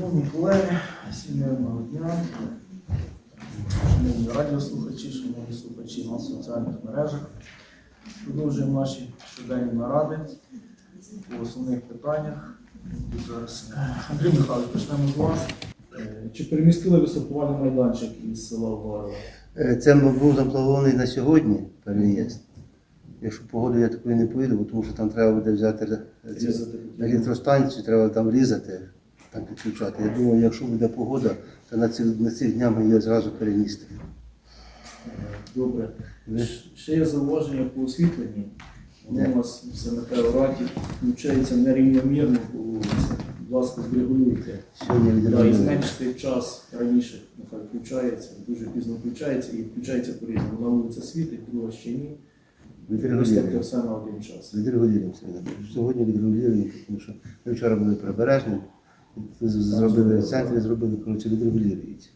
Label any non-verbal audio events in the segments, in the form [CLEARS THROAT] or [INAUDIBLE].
Шановні колеги, всім мирного дня. Шановні радіослухачі, шановні слухачі на соціальних мережах. Продовжуємо наші щоденні наради по основних питаннях. Зараз е, Андрій Михайлович, почнемо з вас. Е, Чи перемістили ви сортувальний майданчик із села Варова? Е, Це був запланований на сьогодні переїзд. Якщо погоду я такої не поїду, бо тому що там треба буде взяти електростанцію, треба там різати, там підключати. Я думаю, якщо буде погода, то на ці, на ці дня ми її зразу перемістимо. Е, Добре. Ще є зауваження по освітленні. Воно у вас все на теораті включається нерівномірно по вулиці. Будь ласка, зрегулюйте. Сьогодні Да, і зменшити час раніше, нехай включається, дуже пізно включається і включається по-різному. Одна вулиця світить, друга ще ні. Відрегулюємо. все на один час. Відрегулюємо сьогодні. Сьогодні відрегулюємо, тому що ми вчора були прибережні, зробили в центрі, зробили, коротше, відрегулюється.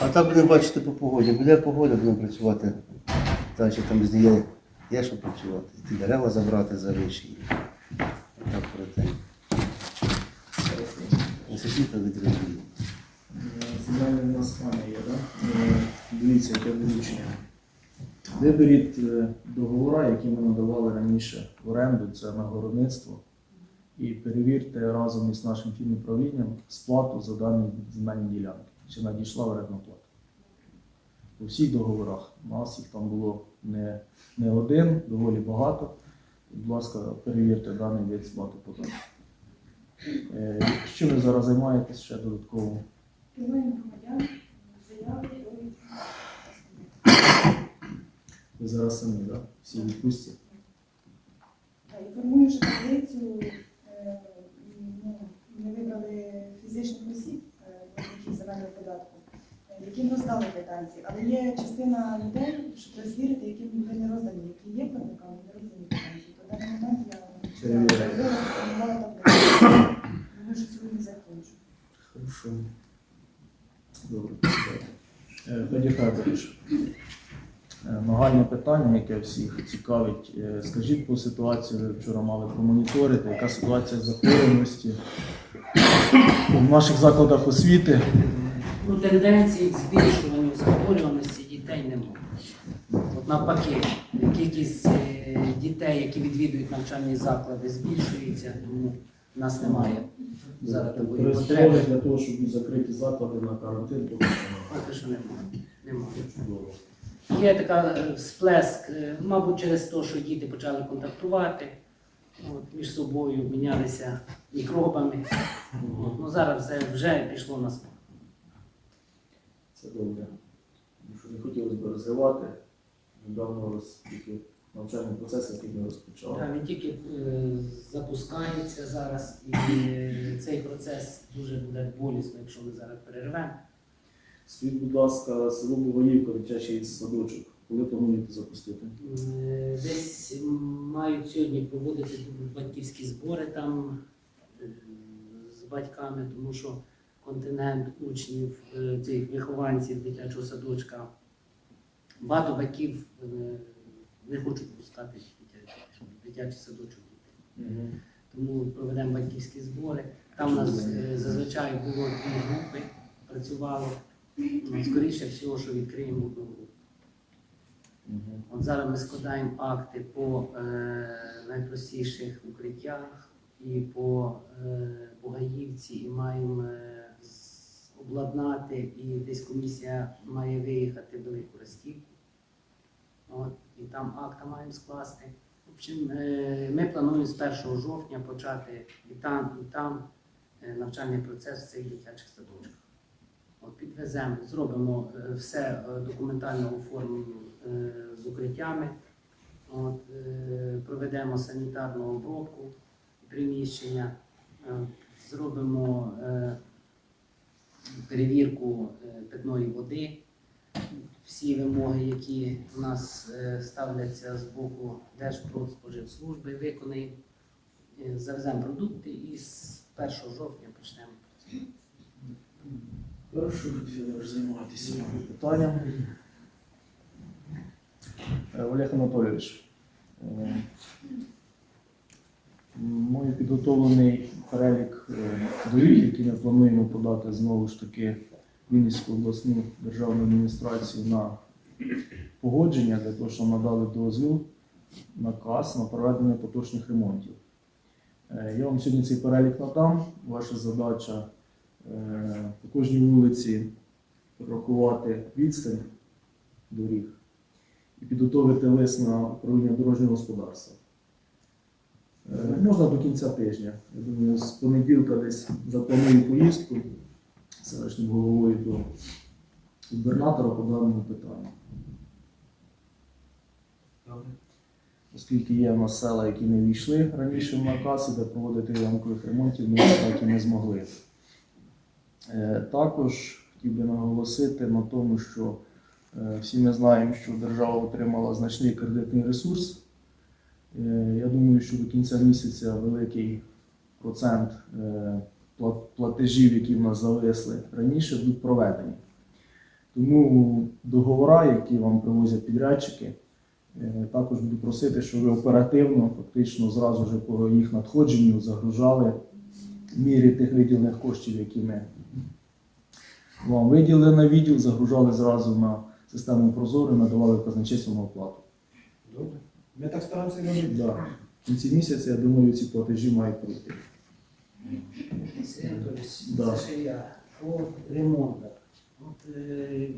А так будемо бачити по погоді. Буде погода, будемо працювати. Та що там є, є що працювати. Ті дерева забрати за виші. Так проте. Світло відрегулюємо. Е, Земельне у нас пані є, так? Дивіться, яке вилучення. Виберіть е, договори, які ми надавали раніше в оренду, це на городництво. І перевірте разом із нашим фінуправлінням сплату за дані земельні ділянки. Чи надійшла орендна плата. У всіх договорах. У нас їх там було не, не один, доволі багато. Будь ласка, перевірте даний вид сплати податку. Е, Чим ви зараз займаєтесь ще додатково? Громадян, заяви, Ви зараз самі, так? Всі в відпустці? та інформую, що таблицю е, ну, ми вибрали фізичних осіб, е, платників земельного податку, е, яким роздали квитанції. Але є частина людей, щоб розвірити, яким були не роздані, які є платниками, не роздані квитанції. То в даний момент я Перевіряю. робила, формувала таблицю. Думаю, що сьогодні закончу. Хорошо. Добре, почекайте. Е, Федір Федорович, е, нагальне питання, яке всіх цікавить. Е, Скажіть по ситуації, ви вчора мали промоніторити, яка ситуація з захворюваності в наших закладах освіти. Ну, тенденції к збільшуванню захворюваності дітей немає. От навпаки, кількість е, дітей, які відвідують навчальні заклади, збільшується, тому в нас немає зараз такої потреби. для того, щоб закриті заклади на карантин, поки що немає. Немає. Є така е, всплеск, е, мабуть, через те, що діти почали контактувати от, між собою, мінялися мікробами. От, ну, зараз це вже пішло на спад. Це добре. Що не хотілося б розвивати. Недавно тільки навчальний процес, який ми розпочали. Так, він тільки е, запускається зараз, і е, цей процес дуже буде болісно, якщо ми зараз перервемо. Скажіть, будь ласка, село Бугаївка, дитячий садочок. Коли плануєте запустити? Е, Десь мають сьогодні проводити батьківські збори там е, з батьками, тому що континент учнів, е, цих вихованців дитячого садочка, багато батьків не хочуть пускати дитячий, дитячий садочок дітей. Тому проведемо батьківські збори. Там у нас зазвичай було дві групи, працювало. Скоріше всього, що відкриємо одну групу. От зараз ми складаємо акти по е, найпростіших укриттях і по е, Бугаївці, і маємо е, обладнати, і десь комісія має виїхати в Велику Ростівку. От, і там акта маємо скласти. В общем, е, ми плануємо з 1 жовтня почати і там, і там е, навчальний процес в цих дитячих садочках. От підвеземо, зробимо е, все е, документально оформимо е, з укриттями, от, проведемо санітарну обробку приміщення, зробимо перевірку питної води. Всі вимоги, які у нас ставляться з боку Держпродспоживслужби, виконаємо, завеземо продукти і з 1 жовтня почнемо. Хорошо, Федорович, займайтеся цим питанням. Е, Олег Анатолійович, е, Мною підготовлений перелік е, доріг, які ми плануємо подати знову ж таки Вінницьку обласну державну адміністрацію на погодження для того, щоб надали дозвіл наказ на проведення поточних ремонтів. Я вам сьогодні цей перелік надам. Ваша задача по кожній вулиці порахувати відстань доріг і підготовити лист на управління дорожнього господарства. Е, Можна до кінця тижня. Я думаю, з понеділка десь запланую поїздку селищним головою до губернатора по даному питанню. Оскільки є в нас села, які не війшли раніше в наказ, де проводити ямкових ремонтів, ми так і не змогли. Е, Також хотів би наголосити на тому, що е, всі ми знаємо, що держава отримала значний кредитний ресурс. Е, Я думаю, що до кінця місяця великий процент платежів, які в нас зависли раніше, будуть проведені. Тому договори, які вам привозять підрядчики, також буду просити, щоб ви оперативно, фактично зразу ж по їх надходженню загружали мірі тих виділених коштів, які ми вам виділили на відділ, загружали зразу на систему Прозоро і надавали казначейському оплату. Добре. Ми так стараємося робити. Да. В кінці місяця, я думаю, ці платежі мають пройти. Да. це ще я по ремонтах. От, е,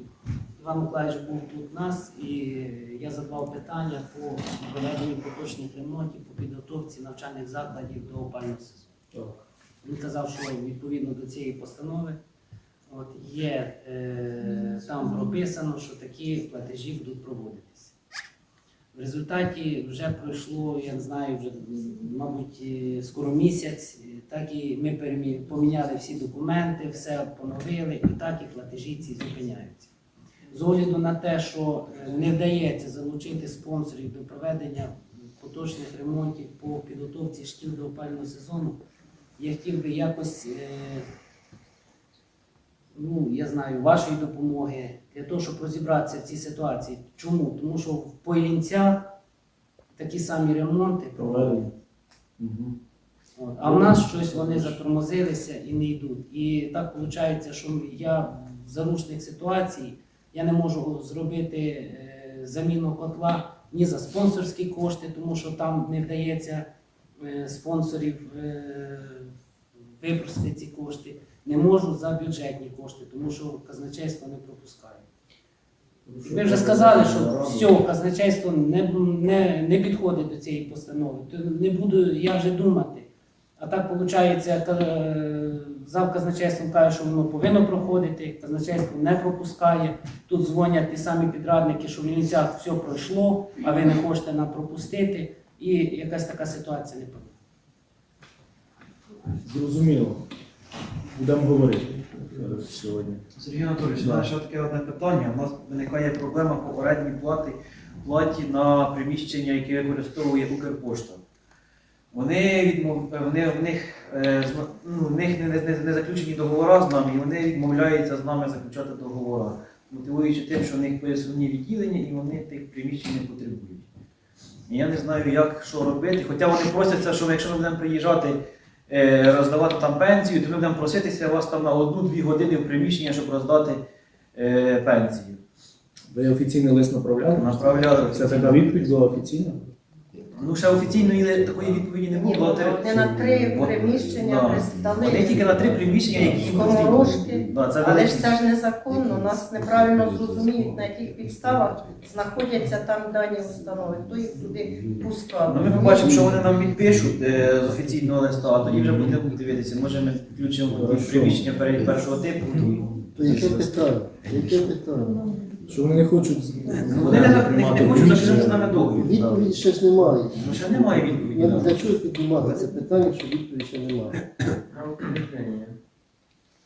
Іван Миколаївич був тут у нас, і я задавав питання по проведенню поточних ремонтів, по підготовці навчальних закладів до опального сезону. Так. Він казав, що відповідно до цієї постанови от, є е, там прописано, що такі платежі будуть проводитися. В результаті вже пройшло, я не знаю, вже, мабуть, е, скоро місяць, так і ми поміняли всі документи, все поновили, і так і платежі ці зупиняються. З огляду на те, що е, не вдається залучити спонсорів до проведення поточних ремонтів по підготовці шкіл до опального сезону, я хотів би якось, е, ну, я знаю, вашої допомоги для того, щоб розібратися в цій ситуації. Чому? Тому що в Пойлінцях такі самі ремонти проводять. Угу. От. А в нас щось вони затормозилися і не йдуть. І так виходить, що я в заручних ситуацій я не можу зробити е, заміну котла ні за спонсорські кошти, тому що там не вдається е, спонсорів випросити ці кошти. Не можу за бюджетні кошти, тому що казначейство не пропускає. Ви вже сказали, що все, казначейство не, не, не підходить до цієї постанови. То не буду я вже думати. А так виходить, зав казначейством каже, що воно повинно проходити, казначейство не пропускає. Тут дзвонять ті самі підрадники, що в Вінницях все пройшло, а ви не хочете нам пропустити. І якась така ситуація не повинна. Зрозуміло. Будемо говорити сьогодні. Сергій Анатолійович, Да. ще таке одне питання. У нас виникає проблема по орендній платі, на приміщення, яке використовує Укрпошта. Вони відмов... вони, в них, е, ну, в них не, не, не заключені договори з нами, і вони відмовляються з нами заключати договори, мотивуючи тим, що в них пересувні відділення і вони тих приміщень не потребують. І я не знаю, як що робити. Хоча вони просяться, що якщо ми будемо приїжджати роздавати там пенсію, то ми будемо проситися вас там на одну-дві години в приміщення, щоб роздати е, пенсію. Ви офіційний лист направляли? Направляли. Це така відповідь була офіційна? Ну, ще офіційної такої відповіді не Ні, було. ну, вони на три От, приміщення да. представили. Вони тільки на три приміщення, які їм Скоморожки. Да, це Але великі. ж це ж незаконно, нас неправильно зрозуміють, на яких підставах знаходяться там дані установи, хто їх туди пускав. Ну, ми побачимо, що вони нам відпишуть е, з офіційного листа, а тоді вже будемо дивитися. Може ми включимо Хорошо. приміщення перед першого типу. То яке питання? Яке питання? Що вони не хочуть Ну, Вони не, хочуть заключити з нами договір. Відповіді ще ж немає. Ну, ще немає відповіді. Ну. Для чого піднімати це питання, якщо відповіді ще немає?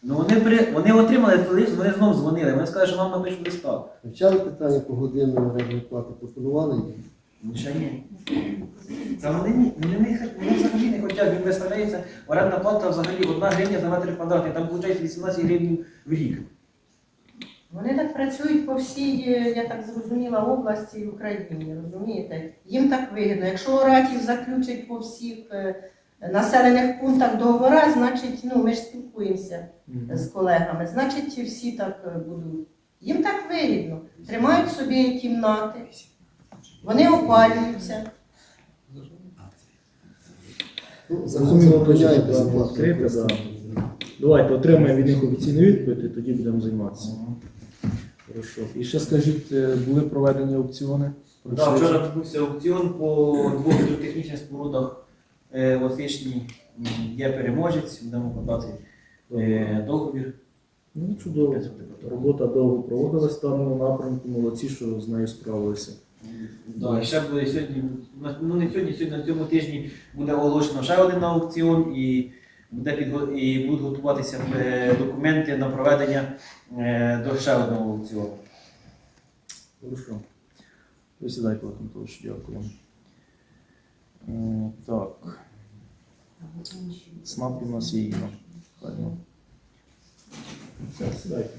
Ну вони при вони отримали лист, вони знов дзвонили. Вони сказали, що нам напишуть листа. Вивчали питання по годинної орендної плати, пропонували їх. Ну ще ні. Та вони ні, вони, не, хот- вони взагалі не хочуть. Він виставляється, орендна плата взагалі одна гривня за метр квадратний, там виходить 18 гривень в рік. Вони так працюють по всій, я так зрозуміла, області і Україні, розумієте? Їм так вигідно. Якщо Оратів заключить по всіх е, населених пунктах договора, значить, ну ми ж спілкуємося з колегами, значить, всі так е, будуть. Їм так вигідно. Тримають собі кімнати, вони опалюються. Ну. Давайте отримаємо від них офіційну відповідь і тоді будемо займатися. Хорошо. І ще скажіть, е, були проведені аукціони? Да, вчора відбувся аукціон по двох гідротехнічних спорудах е, в Є переможець, будемо подати е, договір. Ну, чудово. Робота довго проводилась в даному напрямку, молодці, що з нею справилися. Да, і ще буде сьогодні, ну не сьогодні, сьогодні на цьому тижні буде оголошено ще один аукціон і, буде підго- і будуть готуватися документи на проведення до ще одного аукціону. Хорошо. Присідайте, Олег Анатолійович, дякую. Е, Так. СНАП у нас є Інна. Правильно. Все, сідайте.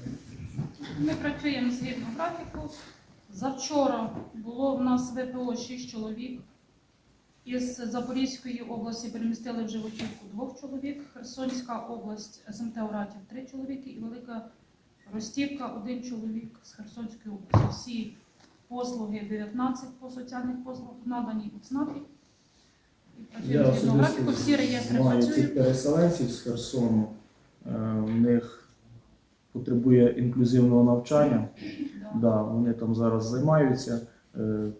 Ми працюємо згідно графіку. Завчора було в нас ВПО 6 чоловік. Із Запорізької області перемістили в Животівку двох чоловік, Херсонська область, СМТ Оратів три чоловіки і Велика Ростівка один чоловік з Херсонської області. Всі послуги 19 по соціальних послугах надані у ЦНАПі. І Я працюємо згідно графіку, особисто всі реєстри Маю працюють. цих переселенців з Херсону. Е, В них потребує інклюзивного навчання. Да. Да, вони там зараз займаються. Е, е,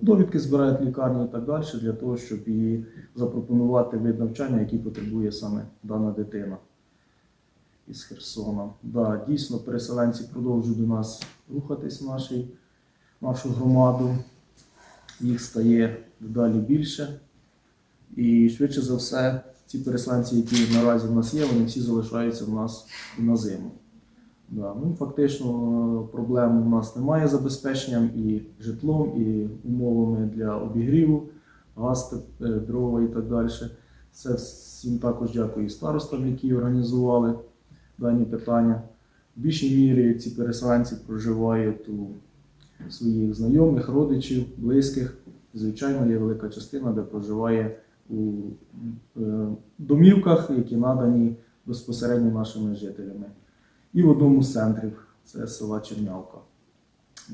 Довідки збирають в лікарні і так далі для того, щоб їй запропонувати вид навчання, який потребує саме дана дитина із Херсона. Да, дійсно, переселенці продовжують до нас рухатись в нашій, нашу громаду. Їх стає дедалі більше. І швидше за все, ці переселенці, які наразі в нас є, вони всі залишаються в нас на зиму. Да. Ну, фактично проблем у нас немає з забезпеченням і житлом, і умовами для обігріву, газ, е, дрова і так далі. Це всім також дякую і старостам, які організували дані питання. В більшій мірі ці переселенці проживають у своїх знайомих, родичів, близьких. Звичайно, є велика частина, де проживає у е, домівках, які надані безпосередньо нашими жителями. І в одному з центрів це села Чернявка.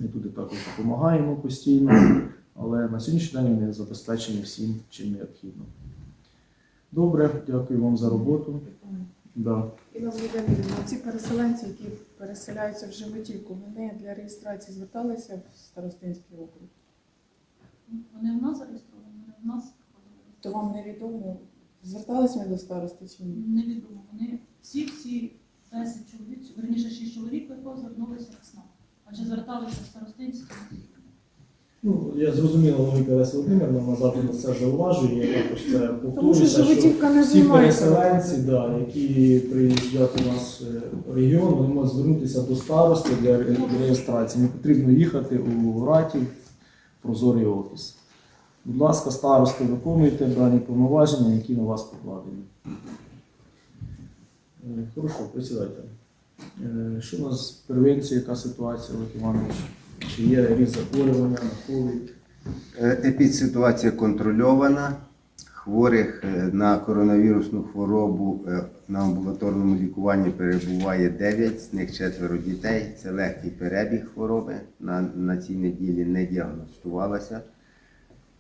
Ми туди також допомагаємо постійно, але на сьогоднішній день вони забезпечені всім, чим необхідно. Добре, дякую вам за роботу. Да. Інна Володимирівна, ці переселенці, які переселяються в Животівку, вони для реєстрації зверталися в Старостинський округ. Вони в нас зареєстровані, вони в нас То вам невідомо, зверталися ми до старости чи ні? Невідомо. Вони всі, всі 10 чоловік, верніше 6 чоловік ВПО звернулися в СНАП. Адже зверталися в старостинські. Ну, я зрозуміла логіка Лесі Володимирівна, вона завжди це зауважує, я також це Тому що Животівка не всі переселенці, да, які приїжджають у нас е, в регіон, вони можуть звернутися до старости для ре- реєстрації. Не потрібно їхати у Ратів, в прозорий офіс. Будь ласка, старости, виконуйте дані повноваження, які на вас покладені. Е, Хорошо, присідайте. Е, Що у нас з первинці, яка ситуація, Олег Іванович? Чи є ріст захворювання на ковід? Е, Епідситуація контрольована. Хворих е, на коронавірусну хворобу е, на амбулаторному лікуванні перебуває 9, з них четверо дітей. Це легкий перебіг хвороби. На, на цій неділі не діагностувалася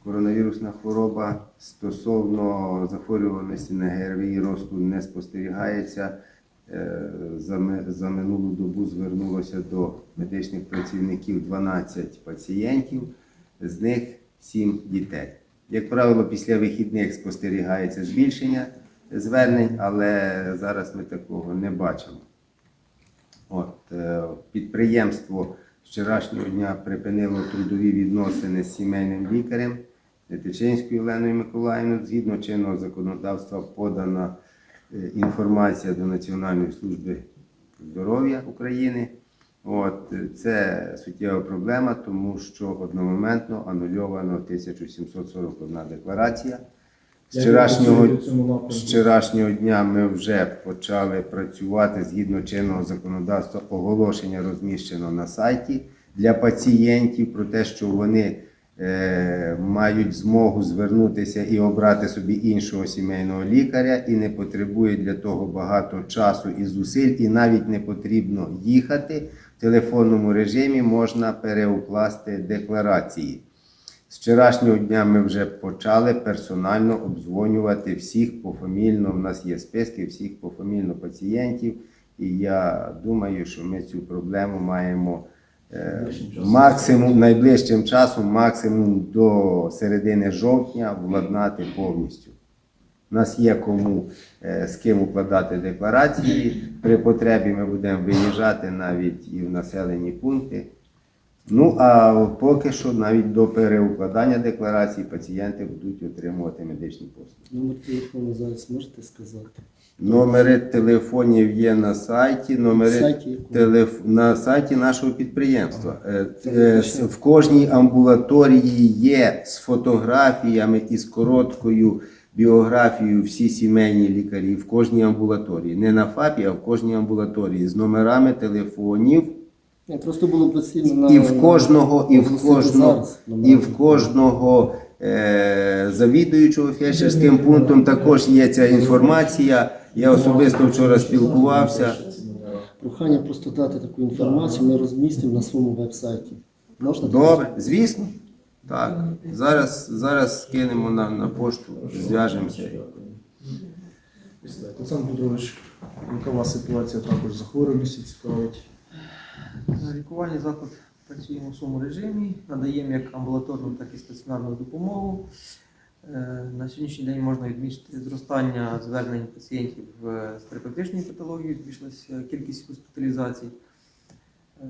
коронавірусна хвороба. Стосовно захворюваності на ГРВІ росту не спостерігається. Е, За, минулу добу звернулося до медичних працівників 12 пацієнтів, з них 7 дітей. Як правило, після вихідних спостерігається збільшення звернень, але зараз ми такого не бачимо. От, е, підприємство вчорашнього дня припинило трудові відносини з сімейним лікарем Нетичинською Оленою Миколаївною. Згідно чинного законодавства подана інформація до Національної служби здоров'я України. От, е, це суттєва проблема, тому що одномоментно анульовано 1741 декларація. З вчорашнього, з вчорашнього дня ми вже почали працювати згідно чинного законодавства. Оголошення розміщено на сайті для пацієнтів про те, що вони е, мають змогу звернутися і обрати собі іншого сімейного лікаря, і не потребує для того багато часу і зусиль, і навіть не потрібно їхати. В телефонному режимі можна переукласти декларації. З вчорашнього дня ми вже почали персонально обдзвонювати всіх пофамільно. У нас є списки всіх пофамільно пацієнтів, і я думаю, що ми цю проблему маємо е. Максимум найближчим часом, максимум до середини жовтня владнати повністю. У нас є кому е, з ким укладати декларації. При потребі ми будемо виїжджати навіть і в населені пункти. Ну а поки що навіть до переукладання декларацій пацієнти будуть отримувати медичні послуги. Номер телефону зараз можете сказати? Номери телефонів є на сайті. Номери сайті телеф... на сайті нашого підприємства. Е, е, В кожній амбулаторії є з фотографіями і з короткою біографією всі сімейні лікарі в кожній амбулаторії. Не на ФАПі, а в кожній амбулаторії з номерами телефонів. Ні, просто було доцільно І в кожного, і в кожного, і в кожного е, завідуючого фельдшерським пунктом також є ця інформація. Я особисто вчора спілкувався. Прохання просто дати таку інформацію, ми розмістимо на своєму веб-сайті. Можна? Добре, звісно. Так. Зараз, зараз скинемо на, на пошту, зв'яжемося. Олександр Петрович, якова ситуація також з захворюваністю цікавить? Лікувальний заклад працюємо в своєму режимі, надаємо як амбулаторну, так і стаціонарну допомогу. Е, На сьогоднішній день можна відмічити зростання звернень пацієнтів е, з терапевтичною патологією, збільшилася кількість госпіталізацій. Е,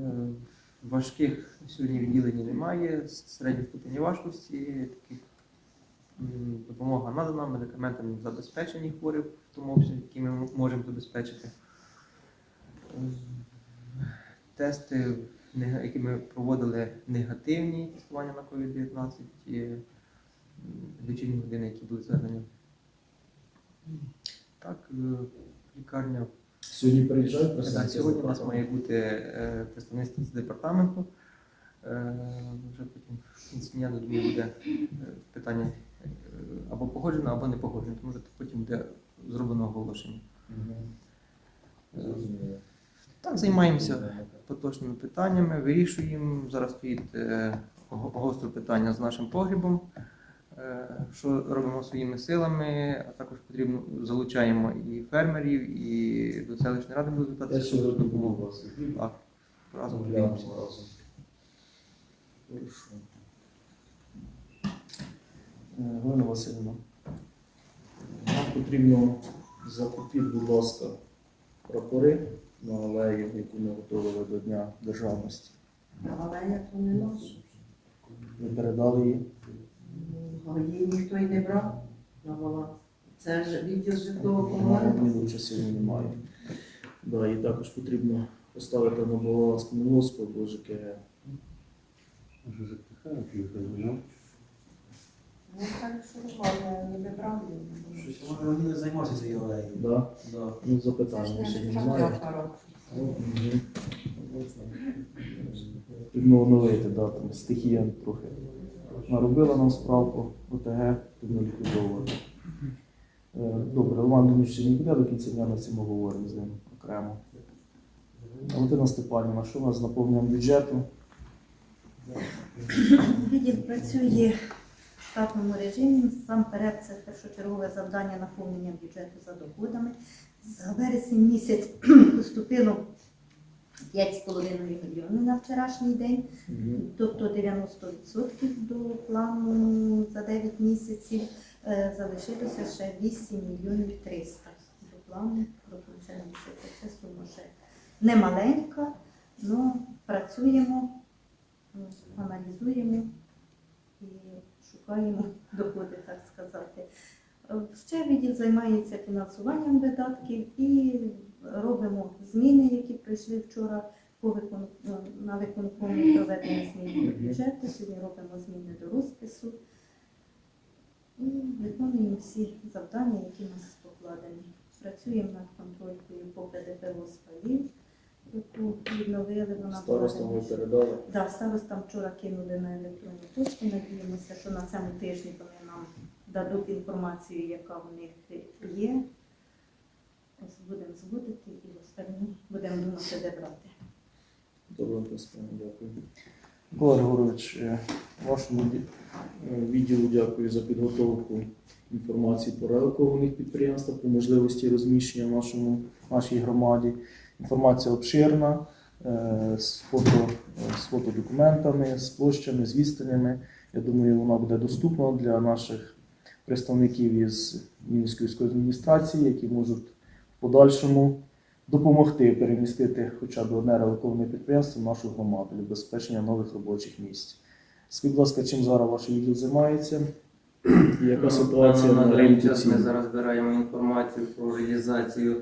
Важких сьогодні відділень немає, середньої ступені важкості. Таких допомога надана, медикаментами забезпечені хворі в тому обсязі, який ми можемо забезпечити. Тести, які ми проводили негативні тестування на COVID-19, і м, лічильні години, які були звернені. Так, е, лікарня Сьогодні приїжджають так, сьогодні у нас має бути е, представництво з департаменту. Е, Вже потім я думаю, буде питання або погоджено, або не погоджено, тому що потім буде зроблено оголошення. Зрозуміло. Так, займаємося поточними питаннями, вирішуємо. Зараз стоїть го- гостре питання з нашим погрібом. Е, що робимо своїми силами, а також потрібно залучаємо і фермерів, і до селищної ради буде Я звертатися сьогодні допомогу. вас. Так, разом подивимося. разом. Е, Галина Васильівна, нам потрібно закупити, будь ласка, прапори на алею, яку ми готували до Дня Державності. Але я то не ношу. Ми передали її. Її ніхто й не брав на баланс. Це ж відділ житлового комунального. сьогодні немає. Да, і також потрібно поставити на Балалацькому лоску або ЖКГ. Може, ЖКХ, ну, Ну так, що нормально, ніби брав. Щось вони не займаються цією алеєю. Да? Да. Ну, запитання державний немає. апарат. Потрібно оновити, да, там стихія трохи наробила нам справку ОТГ, потрібно ліквідовувати. Добре, Роман Денис сьогодні буде до кінця дня на цьому говоримо з ним окремо. Валентина Степанівна, що у нас з наповненням бюджету? Відділ працює в штатному режимі. Насамперед це першочергове завдання наповнення бюджету за доходами. За вересень місяць [CLEARS THROAT] поступило 5,5 мільйонів на вчорашній день, тобто 90% до плану за 9 місяців. Е, Залишилося ще 8 мільйонів 300 до плану до кінця місяця. Це сума ще не маленька, але працюємо аналізуємо і шукаємо доходи, так сказати. Е, Ще відділ займається фінансуванням видатків і робимо зміни, які прийшли вчора по викон... ну, на виконкомі проведення змін до бюджету. Сьогодні робимо зміни до розпису і виконуємо всі завдання, які у нас покладені. Працюємо над контролькою по ПДФО спалів, яку відновили, вона Старостам ви передали. Да, старостам вчора кинули на електронні точки. Надіємося, що на цьому тижні вони нам дадуть інформацію, яка в них є. Ось будемо зводити і останні будемо думати, де брати. Добре, Господи, дякую. Микола Григорович, е, вашому е, відділу дякую за підготовку інформації про релокованих підприємствах, про можливості розміщення в нашому, нашій громаді. Інформація обширна, е, з, фото, з фотодокументами, з площами, з відстанями. Я думаю, вона буде доступна для наших представників із Мінської військової адміністрації, які можуть подальшому допомогти перемістити хоча б одне релоковане підприємство в нашу громаду для забезпечення нових робочих місць. Скажіть, будь ласка, чим зараз ваш відділ займається? І яка ситуація Ну, на ринку час Ми зараз збираємо інформацію про реалізацію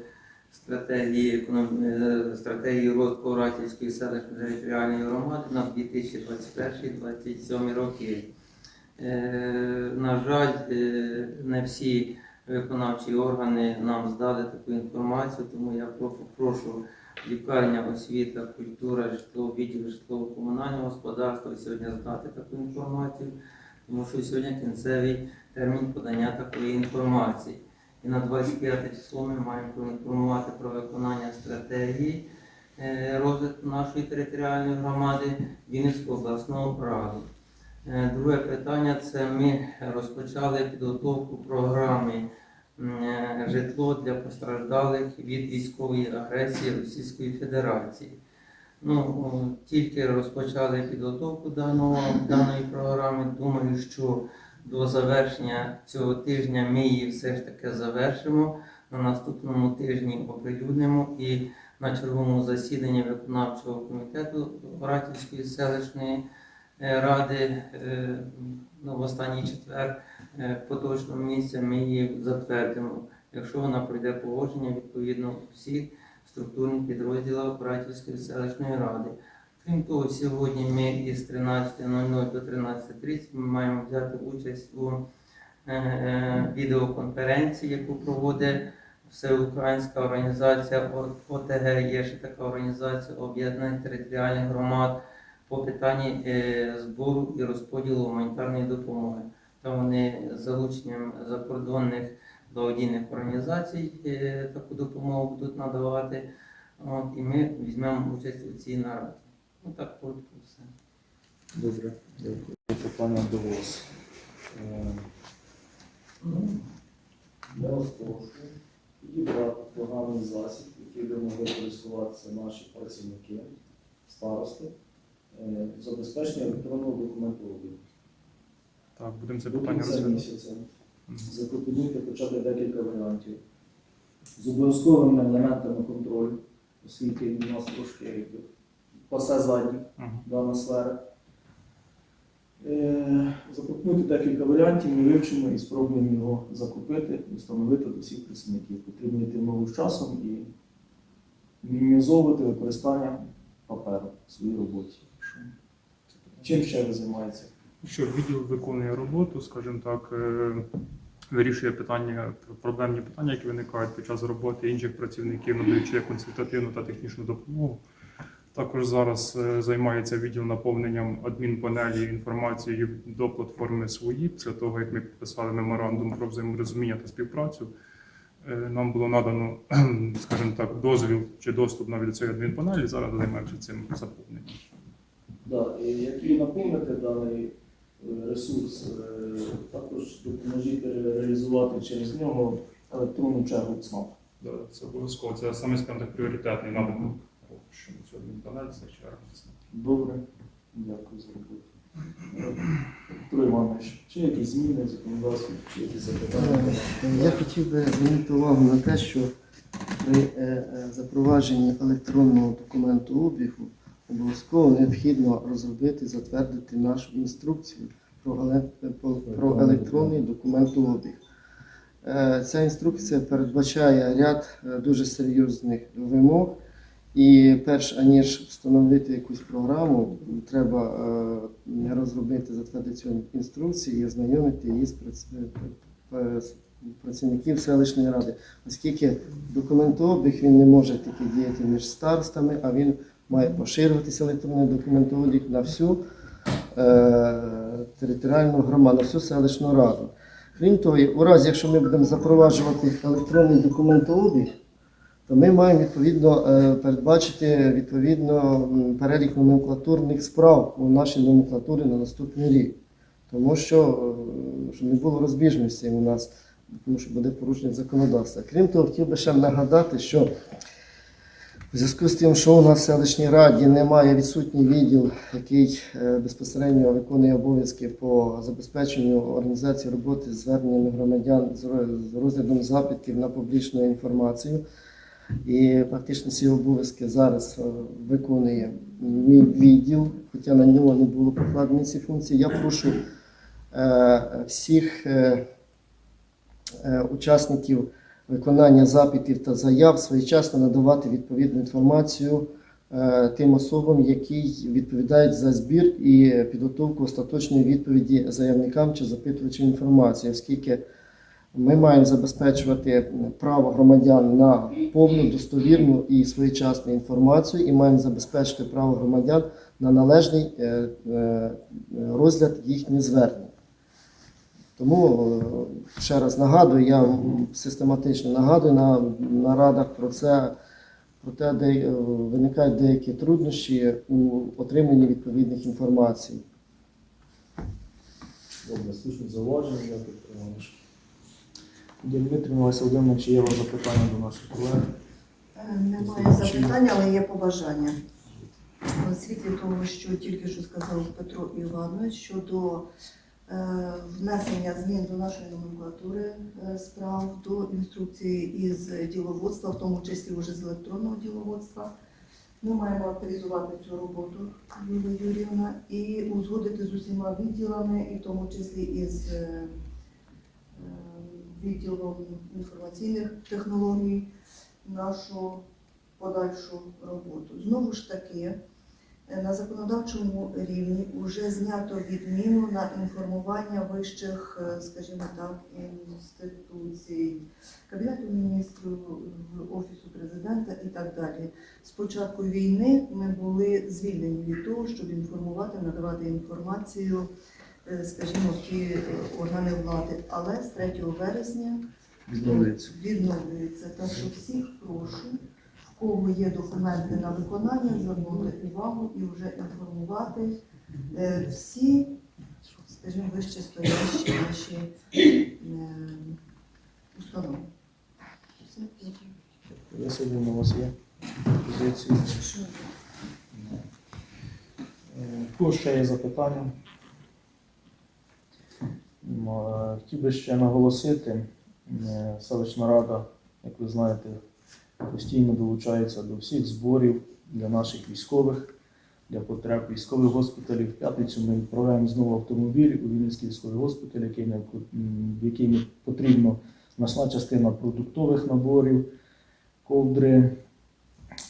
стратегії, економ... е, стратегії розвитку Ратівської селищної територіальної громади на 2021-2027 роки. Е, На жаль, е, не всі виконавчі органи нам здали таку інформацію, тому я про- прошу лікарня, освіта, культура, житло, відділ житлово-комунального господарства сьогодні здати таку інформацію, тому що сьогодні кінцевий термін подання такої інформації. І на 25 число ми маємо проінформувати про виконання стратегії е, розвитку нашої територіальної громади Вінницького обласного ради. Е, Друге питання це ми розпочали підготовку програми е, житло для постраждалих від військової агресії Російської Федерації. Ну, тільки розпочали підготовку даного, даної програми. Думаю, що до завершення цього тижня ми її все ж таки завершимо. На наступному тижні оприлюднимо і на черговому засіданні виконавчого комітету Ратівської селищної ради е, ну, в останній четвер е, поточного місця ми її затвердимо, якщо вона пройде погодження відповідно всіх структурних підрозділах Ратівської селищної ради. Крім того, сьогодні ми із 13.00 до 13.30 ми маємо взяти участь у е, е, відеоконференції, яку проводить Всеукраїнська організація ОТГ, є ще така організація Об'єднаних територіальних громад по питанні е, збору і розподілу гуманітарної допомоги. Там вони з залученням закордонних благодійних організацій е, таку допомогу будуть надавати. От, і ми візьмемо участь у цій нараді. Ну так коротко все. Добре, дякую. Питання до вас. Е, ну, Я вас підібрати програмний засіб, який би могли користуватися наші працівники, старости, забезпечення електронного документообігу. Так, будемо це питання розглядати. запропонуйте хоча б декілька варіантів. З обов'язковими елементами контролю, оскільки у нас трошки пасе задніх Мгм. дана сфера. Е, Запропонуйте декілька варіантів, ми вивчимо і спробуємо його закупити встановити до всіх працівників. Потрібно йти в з часом і мінімізовувати використання паперу в своїй роботі. Чим ще ви займаєтеся? Що відділ виконує роботу, скажімо так, е, вирішує питання, проблемні питання, які виникають під час роботи інших працівників, надаючи консультативну та технічну допомогу. Також зараз е, займається відділ наповненням адмінпанелі інформацією до платформи свої. Після того, як ми підписали меморандум про взаєморозуміння та співпрацю, е, нам було надано, [CLEARS THROAT] скажімо так, дозвіл чи доступ навіть до цієї адмінпанелі. Зараз займаємося цим заповненням. Да, і як ви наповните даний е, ресурс, е, також допоможіть реалізувати через нього електронну чергу ЦНАП. Да, Це обов'язково. Це саме скажімо так пріоритетний напрямок. Що на цьому інтернеті це черга. Добре, дякую за роботу. Петро Іванович, чи якісь зміни в законодавстві, чи якісь запитання? Я хотів би звернути увагу на те, що при е, запровадженні електронного документу обігу обов'язково необхідно розробити, затвердити нашу інструкцію про, про електронний документообіг. Е, Ця інструкція передбачає ряд е, дуже серйозних вимог. І перш аніж встановити якусь програму, треба е, розробити, затвердити цю інструкцію і ознайомити її з, з працівників селищної ради, оскільки документообіг він не може тільки діяти між старостами, а він має поширюватися електронний документообіг на всю е, територіальну громаду, на всю селищну раду. Крім того, у разі, якщо ми будемо запроваджувати електронний документообіг, то ми маємо відповідно е, передбачити відповідно перелік номенклатурних справ у нашій номенклатурі на наступний рік. Тому що е, щоб не було розбіжності у нас, тому що буде порушення законодавства. Крім того, хотів би ще нагадати, що в зв'язку з тим, що у нас в селищній раді немає відсутній відділ, який е, безпосередньо виконує обов'язки по забезпеченню організації роботи з зверненнями громадян з розглядом запитів на публічну інформацію. І фактично ці обов'язки зараз е, виконує мій відділ, хоча на нього не було покладені ці функції. Я прошу е, всіх учасників виконання запитів та заяв своєчасно надавати відповідну інформацію е, тим особам, які відповідають за збір і підготовку остаточної відповіді заявникам чи запитувачам інформації, оскільки ми маємо забезпечувати право громадян на повну, достовірну і своєчасну інформацію, і маємо забезпечити право громадян на належний е, е, розгляд їхніх звернень. Тому е, ще раз нагадую, я систематично нагадую на нарадах про це, про те, де е, виникають деякі труднощі у отриманні відповідних інформацій. Добре, слушне зауваження, я підтримую. Дмитрівна, Олеся Володимирівна, чи є у вас запитання до наших колег? Е, Немає запитань, але є побажання. У світлі того, що тільки що сказав Петро Іванович щодо е, внесення змін до нашої номенклатури е, справ, до інструкції із діловодства, в тому числі вже з електронного діловодства. Ми маємо активізувати цю роботу, Юлія Юрівна, і узгодити з усіма відділами, і в тому числі із е, е, відділом інформаційних технологій, нашу подальшу роботу. Знову ж таки, е, на законодавчому рівні вже знято відміну на інформування вищих, е, скажімо так, інституцій, Кабінету міністрів, Офісу президента і так далі. З початку війни ми були звільнені від того, щоб інформувати, надавати інформацію, е, скажімо, в ті е, органи влади. Але з 3 вересня Відновлюється. Так що всіх прошу, кого є документи на виконання, звернути увагу і вже інформувати е, всі, скажімо, вище стоящі наші е, установи. Олеся у вас є позиції? Е, В кого ще є запитання? Е, Хотів би ще наголосити, е, селищна рада, як ви знаєте, постійно долучається до всіх зборів для наших військових, для потреб військових госпіталів. В п'ятницю ми відправляємо знову автомобіль у Вінницький військовий госпіталь, який в який не потрібно значна частина продуктових наборів, ковдри,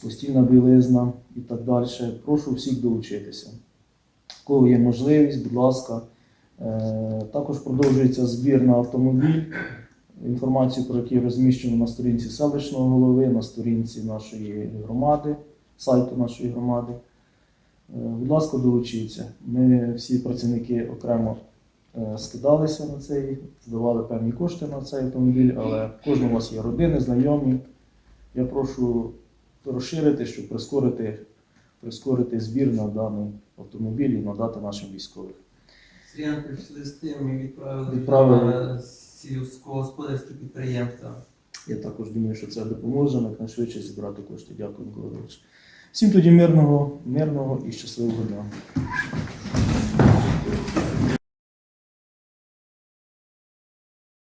постільна білизна і так далі. Прошу всіх долучитися. Кого є можливість, будь ласка. Е, Також продовжується збір на автомобіль. Інформацію про який розміщено на сторінці селищного голови, на сторінці нашої громади, сайту нашої громади. Е, Будь ласка, долучіться. Ми всі працівники окремо е, скидалися на цей, здавали певні кошти на цей автомобіль, але кожного у вас є родини, знайомі. Я прошу розширити, щоб прискорити, прискорити збір на даний автомобіль і надати нашим військовим. Сріян прийшли листи, ми відправили, Відправили. Сільськогосподарські підприємства. Я також думаю, що це допоможе на якнайшвидше зібрати кошти. Дякую, Микола. Всім тоді мирного, мирного і щасливого дня.